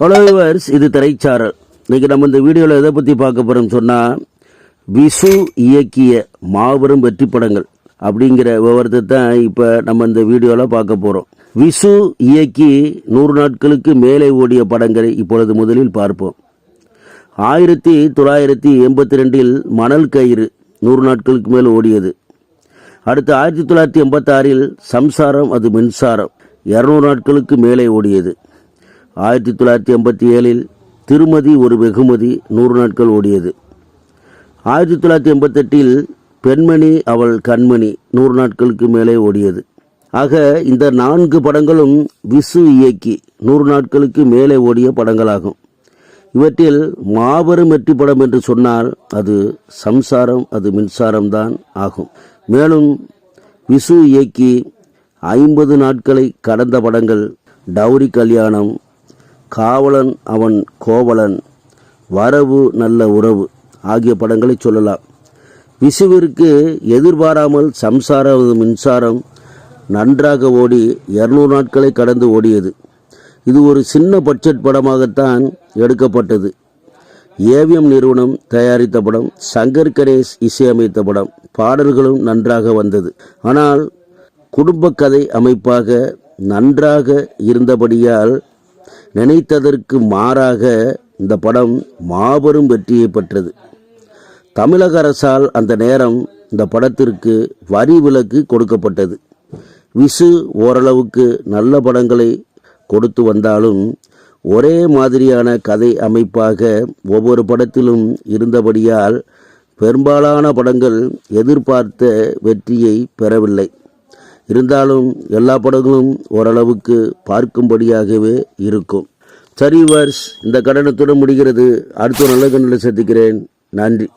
Hello followers இது திரைச்சாரல். இன்றைக்கி நம்ம இந்த வீடியோவில் எதை பற்றி பார்க்க போகிறோம் சொன்னால் விசு இயக்கிய மாபெரும் வெற்றி படங்கள் அப்படிங்கிற விவரத்தை தான் இப்போ நம்ம இந்த வீடியோவில் பார்க்க போகிறோம் விசு இயக்கி நூறு நாட்களுக்கு மேலே ஓடிய படங்களை இப்பொழுது முதலில் பார்ப்போம். ஆயிரத்தி தொள்ளாயிரத்தி எண்பத்தி ரெண்டில் மணல் கயிறு நூறு நாட்களுக்கு மேல் ஓடியது. அடுத்து ஆயிரத்தி தொள்ளாயிரத்தி எண்பத்தாறில் சம்சாரம் அது மின்சாரம். இரநூறு நாட்களுக்கு மேலே ஓடியது. ஆயிரத்தி தொள்ளாயிரத்தி எண்பத்தி ஏழில் திருமதி ஒரு வெகுமதி நூறு நாட்கள் ஓடியது. ஆயிரத்தி தொள்ளாயிரத்தி எண்பத்தெட்டில் பெண்மணி அவள் கண்மணி நூறு நாட்களுக்கு மேலே ஓடியது. ஆக இந்த நான்கு படங்களும் விசு இயக்கி நூறு நாட்களுக்கு மேலே ஓடிய படங்களாகும். இவற்றில் மாபெரும் வெற்றி படம் என்று சொன்னால் அது சம்சாரம் அது மின்சாரம்தான் ஆகும். மேலும் விசு இயக்கி ஐம்பது நாட்களை கடந்த படங்கள் டௌரி கல்யாணம் காவலன் அவன் கோவலன். வரவு நல்ல உறவு ஆகிய படங்களை சொல்லலாம். விசுவிற்கு எதிர்பாராமல் சம்சாரம் மின்சாரம் நன்றாக ஓடி இருநூறு நாட்களை கடந்து ஓடியது. இது ஒரு சின்ன பட்ஜெட் படமாகத்தான் எடுக்கப்பட்டது. ஏவிஎம் நிறுவனம் தயாரித்த படம் சங்கர் கணேஷ் இசையமைத்த படம் பாடல்களும் நன்றாக வந்தது. ஆனால் குடும்ப கதை அமைப்பாக நன்றாக இருந்தபடியால் நினைத்ததற்கு மாறாக இந்த படம் மாபெரும் வெற்றியை பெற்றது. தமிழக அரசால் அந்த நேரம் இந்த படத்திற்கு வரி விலக்கு கொடுக்கப்பட்டது. விசு ஓரளவுக்கு நல்ல படங்களை கொடுத்து வந்தாலும் ஒரே மாதிரியான கதை அமைப்பாக ஒவ்வொரு படத்திலும் இருந்தபடியால் பெரும்பாலான படங்கள் எதிர்பார்த்த வெற்றியை பெறவில்லை. இருந்தாலும் எல்லா படங்களும் ஓரளவுக்கு பார்க்கும்படியாகவே இருக்கும். சரி வர்ஸ் இந்த கடனத்துடன் முடிகிறது. அடுத்த நல்ல கண்ணில் சந்திக்கிறேன். நன்றி.